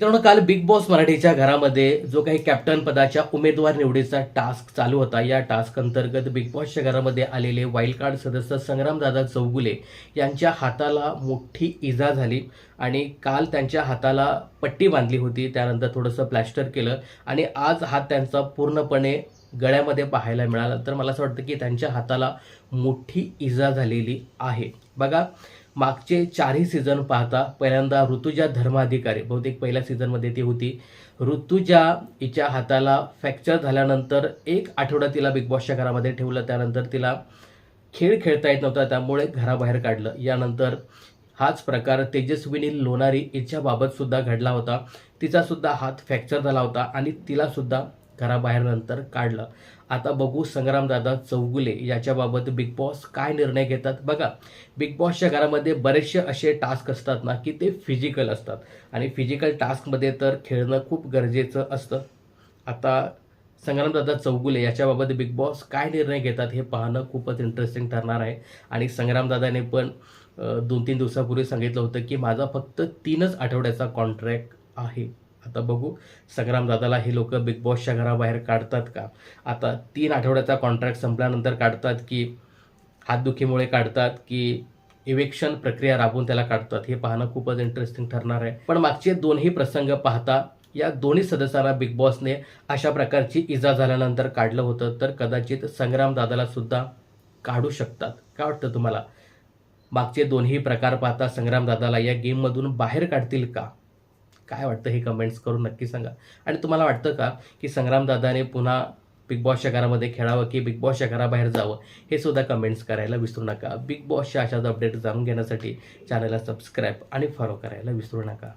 मित्रांनो काल big boss मराठीच्या घरामध्ये जो काही कॅप्टन पदाच्या उमेदवार निवडीचा टास्क चालू होता या टास्क अंतर्गत बिग बॉसच्या घरामध्ये आलेले वाईल्ड कार्ड सदस्य संग्रामदादा चौगुले यांच्या हाताला मोठी इजा झाली आणि काल त्यांच्या हाताला पट्टी बांधली होती. त्यानंतर थोडंसं प्लॅस्टर केलं आणि आज हात त्यांचा पूर्णपणे गळ्यामध्ये पाहायला मिळाला. तर मला असं वाटतं की त्यांच्या हाताला मोठी इजा झालेली आहे. बघा मागचे चारही सीझन पाहता पहिल्यांदा ऋतुजा धर्माधिकारी बहुतेक पहिल्या सीझनमध्ये ती होती. ऋतुजा हिच्या हाताला फ्रॅक्चर झाल्यानंतर एक आठवडा तिला बिग बॉसच्या घरामध्ये ठेवलं त्यानंतर तिला खेळ खेळता येत नव्हता त्यामुळे घराबाहेर काढलं. यानंतर हाच प्रकार तेजस्विनी लोणारी हिच्याबाबतसुद्धा घडला होता. तिचासुद्धा हात फ्रॅक्चर झाला होता आणि तिलासुद्धा घराबाहेर नंतर काढलं. आता बघू संग्रामदादा चौगुले याच्याबाबत बिग बॉस काय निर्णय घेतात. बघा बिग बॉसच्या घरामध्ये बरेचसे असे टास्क असतात ना की ते फिजिकल असतात. आणि फिजिकल टास्कमध्ये तर खेळणं खूप गरजेचं असतं. आता संग्रामदादा चौगुले याच्याबाबत बिग बॉस काय निर्णय घेतात हे पाहणं खूपच इंटरेस्टिंग ठरणार आहे. आणि संग्रामदादाने पण दोन तीन दिवसापूर्वी सांगितलं होतं की माझा फक्त तीनच आठवड्याचा कॉन्ट्रॅक्ट आहे. आता बघू. संग्रामदादाला हे लोक बिग बॉसच्या घराबाहेर काढतात का? आता तीन आठवड्याचा कॉन्ट्रॅक्ट संपल्यानंतर काढतात की हातदुखीमुळे काढतात की इवेक्शन प्रक्रिया राबवून त्याला काढतात. हे पाहणं खूपच इंटरेस्टिंग ठरणार आहे. पण मागचे दोन्ही प्रसंग पाहता या दोन्ही सदस्यांना बिग बॉसने अशा प्रकारची इजा झाल्यानंतर काढलं होतं. तर कदाचित संग्राम दादाला सुद्धा काढू शकतात. काय वाटतं तुम्हाला? मागचे दोन्ही प्रकार पाहता संग्राम दादाला या गेममधून बाहेर काढतील का? काय वाटतं हे कमेंट्स करून नक्की सांगा. आणि तुम्हाला वाटतं का की संग्रामदादाने पुन्हा बिग बॉसच्या घरामध्ये खेळावं की बिग बॉसच्या घराबाहेर जावं? हे सुद्धा कमेंट्स करायला विसरू नका. बिग बॉसच्या अशाच अपडेट जाणून घेण्यासाठी चॅनलला सबस्क्राईब आणि फॉलो करायला विसरू नका.